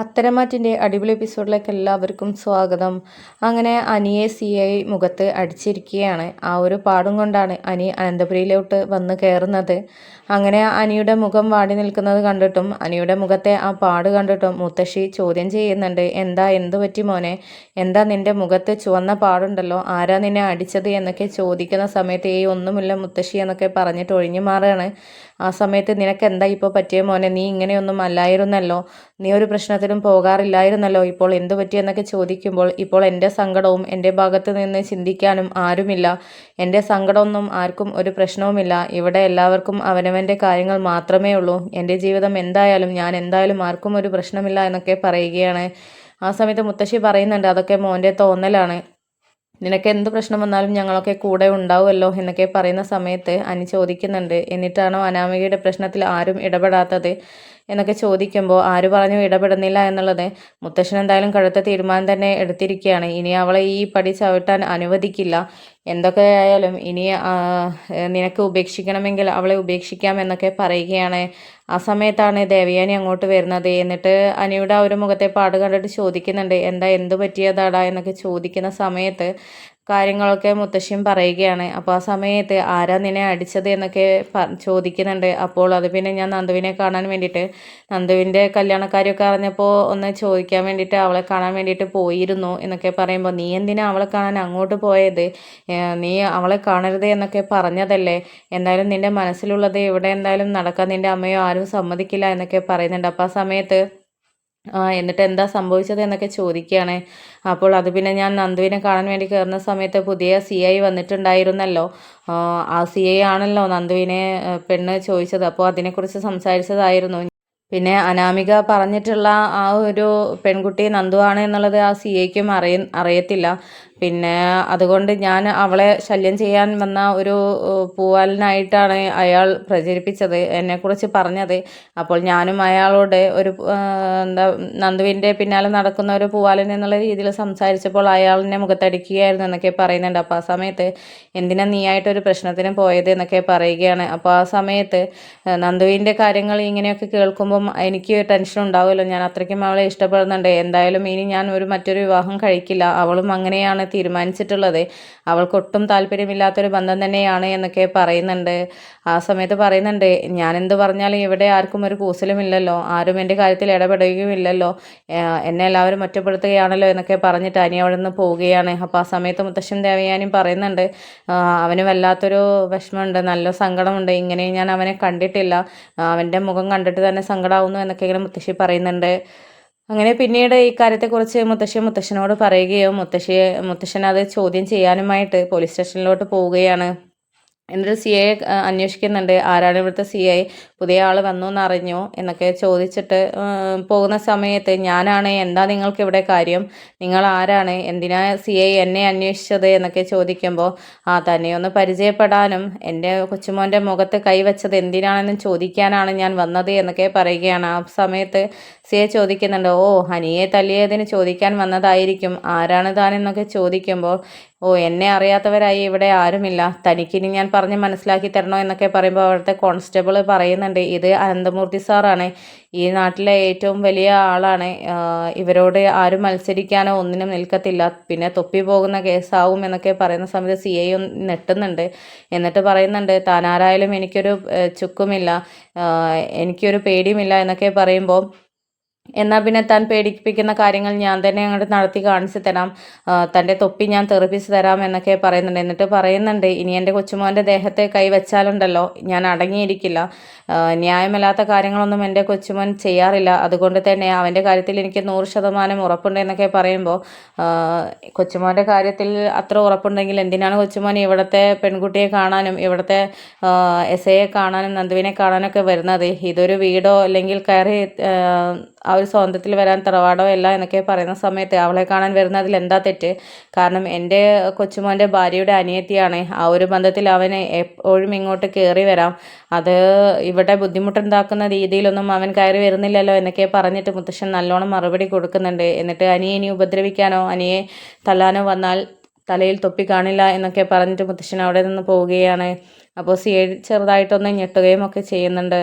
പത്തരമാറ്റിന്റെ അടിപൊളി എപ്പിസോഡിലേക്ക് എല്ലാവർക്കും സ്വാഗതം. അങ്ങനെ അനിയെ സി ഐ മുഖത്ത് അടിച്ചിരിക്കുകയാണ്. ആ ഒരു പാടും കൊണ്ടാണ് അനി അനന്തപുരിയിലോട്ട് വന്ന് കയറുന്നത്. അങ്ങനെ അനിയുടെ മുഖം വാടി നിൽക്കുന്നത് കണ്ടിട്ടും അനിയുടെ മുഖത്തെ ആ പാട് കണ്ടിട്ടും മുത്തശ്ശി ചോദ്യം ചെയ്യുന്നുണ്ട് എന്താ എന്തു പറ്റി മോനെ? എന്താ നിന്റെ മുഖത്ത് ചുവന്ന പാടുണ്ടല്ലോ? ആരാ നിന്നെ അടിച്ചത്? എന്നൊക്കെ ചോദിക്കുന്ന സമയത്ത് ഈ ഒന്നുമില്ല മുത്തശ്ശി എന്നൊക്കെ പറഞ്ഞിട്ട് ഒഴിഞ്ഞു മാറുകയാണ്. ആ സമയത്ത് നിനക്ക് എന്താ ഇപ്പോൾ പറ്റിയ മോനെ? നീ ഇങ്ങനെയൊന്നും അല്ലായിരുന്നല്ലോ. നീ ഒരു പ്രശ്നത്തിനും പോകാറില്ലായിരുന്നല്ലോ. ഇപ്പോൾ എന്തു പറ്റിയെന്നൊക്കെ ചോദിക്കുമ്പോൾ ഇപ്പോൾ എന്റെ സങ്കടവും എന്റെ ഭാഗത്ത് നിന്ന് ചിന്തിക്കാനും ആരുമില്ല. എന്റെ സങ്കടമൊന്നും ആർക്കും ഒരു പ്രശ്നവുമില്ല. ഇവിടെ എല്ലാവർക്കും അവനവന്റെ കാര്യങ്ങൾ മാത്രമേ ഉള്ളൂ. എന്റെ ജീവിതം എന്തായാലും ഞാൻ എന്തായാലും ആർക്കും ഒരു പ്രശ്നമില്ല എന്നൊക്കെ പറയുകയാണ്. ആ സമയത്ത് മുത്തശ്ശി പറയുന്നുണ്ട് അതൊക്കെ മോന്റെ തോന്നലാണ്. നിനക്ക് എന്ത് പ്രശ്നം വന്നാലും ഞങ്ങളൊക്കെ കൂടെ ഉണ്ടാവുമല്ലോ എന്നൊക്കെ പറയുന്ന സമയത്ത് അനി ചോദിക്കുന്നുണ്ട്. എന്നിട്ടാണോ അനാമികയുടെ പ്രശ്നത്തിൽ ആരും ഇടപെടാത്തത്? എന്നൊക്കെ ചോദിക്കുമ്പോൾ ആര് പറഞ്ഞു ഇടപെടുന്നില്ല എന്നുള്ളത് മുത്തശ്ശൻ എന്തായാലും കഴുത്ത തീരുമാനം തന്നെ എടുത്തിരിക്കുകയാണ്. ഇനി അവളെ ഈ പടി ചവിട്ടാൻ അനുവദിക്കില്ല. എന്തൊക്കെ ആയാലും ഇനി നിനക്ക് ഉപേക്ഷിക്കണമെങ്കിൽ അവളെ ഉപേക്ഷിക്കാം എന്നൊക്കെ പറയുകയാണ്. ആ സമയത്താണ് ദേവയാനി അങ്ങോട്ട് വരുന്നത്. എന്നിട്ട് അനിയുടെ ആ ഒരു മുഖത്തെ പാട് കണ്ടിട്ട് ചോദിക്കുന്നുണ്ട് എന്താ എന്ത് പറ്റിയതാടാ? എന്നൊക്കെ ചോദിക്കുന്ന സമയത്ത് കാര്യങ്ങളൊക്കെ മുത്തശ്ശിയും പറയുകയാണ്. അപ്പോൾ ആ സമയത്ത് ആരാ നിന്നെ അടിച്ചത് എന്നൊക്കെ ചോദിക്കുന്നുണ്ട്. അപ്പോൾ അത് പിന്നെ ഞാൻ നന്ദുവിനെ കാണാൻ വേണ്ടിയിട്ട് നന്ദുവിന്റെ കല്യാണക്കാരൊക്കെ അറിഞ്ഞപ്പോൾ ഒന്ന് ചോദിക്കാൻ വേണ്ടിയിട്ട് അവളെ കാണാൻ വേണ്ടിയിട്ട് പോയിരുന്നു എന്നൊക്കെ പറയുമ്പോൾ നീ എന്തിനാ അവളെ കാണാൻ അങ്ങോട്ട് പോയത്? നീ അവളെ കാണരുത് എന്നൊക്കെ പറഞ്ഞതല്ലേ? എന്തായാലും നിന്റെ മനസ്സിലുള്ളത് ഇവിടെ എന്തായാലും നടക്കാൻ നിന്റെ അമ്മയോ ആരും സമ്മതിക്കില്ല എന്നൊക്കെ പറയുന്നുണ്ട്. അപ്പോൾ ആ സമയത്ത് എന്നിട്ട് എന്താ സംഭവിച്ചത് എന്നൊക്കെ ചോദിക്കുകയാണ്. അപ്പോൾ അത് പിന്നെ ഞാൻ നന്ദുവിനെ കാണാൻ വേണ്ടി കയറുന്ന സമയത്ത് പുതിയ സി ഐ വന്നിട്ടുണ്ടായിരുന്നല്ലോ. ആ സി ഐ ആണല്ലോ നന്ദുവിനെ പെണ്ണ് ചോദിച്ചത്. അപ്പോൾ അതിനെക്കുറിച്ച് സംസാരിച്ചതായിരുന്നു. പിന്നെ അനാമിക പറഞ്ഞിട്ടുള്ള ആ ഒരു പെൺകുട്ടി നന്ദുവാണ് എന്നുള്ളത് ആ സി ഐക്കും അറിയ അറിയത്തില്ല. പിന്നെ അതുകൊണ്ട് ഞാൻ അവളെ ശല്യം ചെയ്യാൻ വന്ന ഒരു പൂവാലിനായിട്ടാണ് അയാൾ പ്രചരിപ്പിച്ചത് എന്നെക്കുറിച്ച് പറഞ്ഞത്. അപ്പോൾ ഞാനും അയാളോട് ഒരു എന്താ നന്ദുവിന്റെ പിന്നാലെ നടക്കുന്ന ഒരു പൂവാലൻ എന്നുള്ള രീതിയിൽ സംസാരിച്ചപ്പോൾ അയാളിനെ മുഖത്തടിക്കുകയായിരുന്നു എന്നൊക്കെ പറയുന്നുണ്ട്. അപ്പോൾ ആ സമയത്ത് എന്തിനാ നീയായിട്ടൊരു പ്രശ്നത്തിന് പോയത് എന്നൊക്കെ പറയുകയാണ്. അപ്പോൾ ആ സമയത്ത് നന്ദുവിന്റെ കാര്യങ്ങൾ ഇങ്ങനെയൊക്കെ കേൾക്കുമ്പം എനിക്ക് ടെൻഷൻ ഉണ്ടാവുമല്ലോ. ഞാൻ അത്രയ്ക്കും അവളെ ഇഷ്ടപ്പെടുന്നുണ്ട്. എന്തായാലും ഇനി ഞാൻ ഒരു മറ്റൊരു വിവാഹം കഴിക്കില്ല. അവളും അങ്ങനെയാണ് തീരുമാനിച്ചിട്ടുള്ളത്. അവൾക്കൊട്ടും താല്പര്യമില്ലാത്തൊരു ബന്ധം തന്നെയാണ് എന്നൊക്കെ പറയുന്നുണ്ട്. ആ സമയത്ത് പറയുന്നുണ്ട് ഞാൻ എന്ത് പറഞ്ഞാലും ഇവിടെ ആർക്കും ഒരു കൂസലുമില്ലല്ലോ. ആരും എന്റെ കാര്യത്തിൽ ഇടപെടുകയുമില്ലല്ലോ. എന്നെ എല്ലാവരും ഒറ്റപ്പെടുത്തുകയാണല്ലോ എന്നൊക്കെ പറഞ്ഞിട്ട് അനി അവിടെ നിന്ന് പോവുകയാണ്. അപ്പോൾ ആ സമയത്ത് മുത്തശ്ശൻ ദേവയാനും പറയുന്നുണ്ട് അവന് വല്ലാത്തൊരു വിഷമമുണ്ട് നല്ല സങ്കടമുണ്ട്. ഇങ്ങനെ ഞാൻ അവനെ കണ്ടിട്ടില്ല. അവന്റെ മുഖം കണ്ടിട്ട് തന്നെ സങ്കടമാവുന്നു എന്നൊക്കെ ഇങ്ങനെ മുത്തശ്ശി പറയുന്നുണ്ട്. അങ്ങനെ പിന്നീട് ഈ കാര്യത്തെക്കുറിച്ച് മുത്തശ്ശി മുത്തശ്ശനോട് പറയുകയോ മുത്തശ്ശിയെ മുത്തശ്ശൻ അത് ചോദ്യം ചെയ്യാനുമായിട്ട് പോലീസ് സ്റ്റേഷനിലോട്ട് പോവുകയാണ്. എന്നിട്ട് സി ഐ അന്വേഷിക്കുന്നുണ്ട്. ആരാണ് ഇവിടുത്തെ സി ഐ? പുതിയ ആൾ വന്നു എന്നറിഞ്ഞു എന്നൊക്കെ ചോദിച്ചിട്ട് പോകുന്ന സമയത്ത് ഞാനാണ് എന്താ നിങ്ങൾക്ക് ഇവിടെ കാര്യം? നിങ്ങൾ ആരാണ്? എന്തിനാ സി ഐ എന്നെ അന്വേഷിച്ചത് എന്നൊക്കെ ചോദിക്കുമ്പോൾ ആ തന്നെ ഒന്ന് പരിചയപ്പെടാനും എന്റെ കൊച്ചുമോന്റെ മുഖത്ത് കൈവച്ചത് എന്തിനാണെന്ന് ചോദിക്കാനാണ് ഞാൻ വന്നത് എന്നൊക്കെ പറയുകയാണ്. ആ സമയത്ത് സി ഐ ചോദിക്കുന്നുണ്ട് ഓ ഹനിയെ തല്ലിയതിന് ചോദിക്കാൻ വന്നതായിരിക്കും. ആരാണ് താനെന്നൊക്കെ ചോദിക്കുമ്പോൾ ഓ എന്നെ അറിയാത്തവരായി ഇവിടെ ആരുമില്ല. തനിക്കിനി ഞാൻ പറഞ്ഞ് മനസ്സിലാക്കി തരണോ? എന്നൊക്കെ പറയുമ്പോൾ അവിടുത്തെ കോൺസ്റ്റബിൾ പറയുന്നുണ്ട്. ഇത് അനന്തമൂർത്തി സാറാണ്. ഈ നാട്ടിലെ ഏറ്റവും വലിയ ആളാണ്. ഇവരോട് ആരും മത്സരിക്കാനോ ഒന്നിനും നിൽക്കത്തില്ല. പിന്നെ തൊപ്പി പോകുന്ന കേസാവും എന്നൊക്കെ പറയുന്ന സമയത്ത് സി ഐ നെട്ടുന്നുണ്ട് എന്നിട്ട് പറയുന്നുണ്ട് താനാരായാലും എനിക്കൊരു ചുക്കുമില്ല. എനിക്കൊരു പേടിയുമില്ല എന്നൊക്കെ പറയുമ്പോൾ എന്നാൽ പിന്നെ താൻ പേടിപ്പിക്കുന്ന കാര്യങ്ങൾ ഞാൻ തന്നെ അങ്ങോട്ട് നടത്തി കാണിച്ചു തരാം. തന്റെ തൊപ്പി ഞാൻ തെറിപ്പിച്ച് തരാം എന്നൊക്കെ പറയുന്നുണ്ട്. എന്നിട്ട് പറയുന്നുണ്ട് ഇനി എന്റെ കൊച്ചുമോന്റെ ദേഹത്തെ കൈ വെച്ചാലുണ്ടല്ലോ ഞാൻ അടങ്ങിയിരിക്കില്ല. ന്യായമല്ലാത്ത കാര്യങ്ങളൊന്നും എന്റെ കൊച്ചുമോൻ ചെയ്യാറില്ല. അതുകൊണ്ട് തന്നെ അവന്റെ കാര്യത്തിൽ എനിക്ക് നൂറ് ശതമാനം ഉറപ്പുണ്ട് എന്നൊക്കെ പറയുമ്പോൾ കൊച്ചുമോന്റെ കാര്യത്തിൽ അത്ര ഉറപ്പുണ്ടെങ്കിൽ എന്തിനാണ് കൊച്ചുമോൻ ഇവിടുത്തെ പെൺകുട്ടിയെ കാണാനും ഇവിടുത്തെ എസ് എയെ കാണാനും നന്ദുവിനെ കാണാനൊക്കെ വരുന്നത്? ഇതൊരു വീടോ അല്ലെങ്കിൽ കയറി ഒരു സ്വന്തത്തിൽ വരാൻ തറവാടോ അല്ല എന്നൊക്കെ പറയുന്ന സമയത്ത് അവളെ കാണാൻ വരുന്നതിൽ എന്താ തെറ്റ്? കാരണം എന്റെ കൊച്ചുമോന്റെ ഭാര്യയുടെ അനിയത്തിയാണ്. ആ ഒരു ബന്ധത്തിൽ അവന് എപ്പോഴും ഇങ്ങോട്ട് കയറി വരാം. അത് ഇവിടെ ബുദ്ധിമുട്ടുണ്ടാക്കുന്ന രീതിയിലൊന്നും അവൻ കയറി വരുന്നില്ലല്ലോ എന്നൊക്കെ പറഞ്ഞിട്ട് മുത്തശ്ശൻ നല്ലോണം മറുപടി കൊടുക്കുന്നുണ്ട്. എന്നിട്ട് അനിയെ ഇനി ഉപദ്രവിക്കാനോ അനിയെ തല്ലാനോ വന്നാൽ തലയിൽ തൊപ്പി കാണില്ല എന്നൊക്കെ പറഞ്ഞിട്ട് മുത്തശ്ശൻ അവിടെ നിന്ന് പോവുകയാണ്. അപ്പോൾ സി ചെറുതായിട്ടൊന്ന് ഞെട്ടുകയും ഒക്കെ ചെയ്യുന്നുണ്ട്.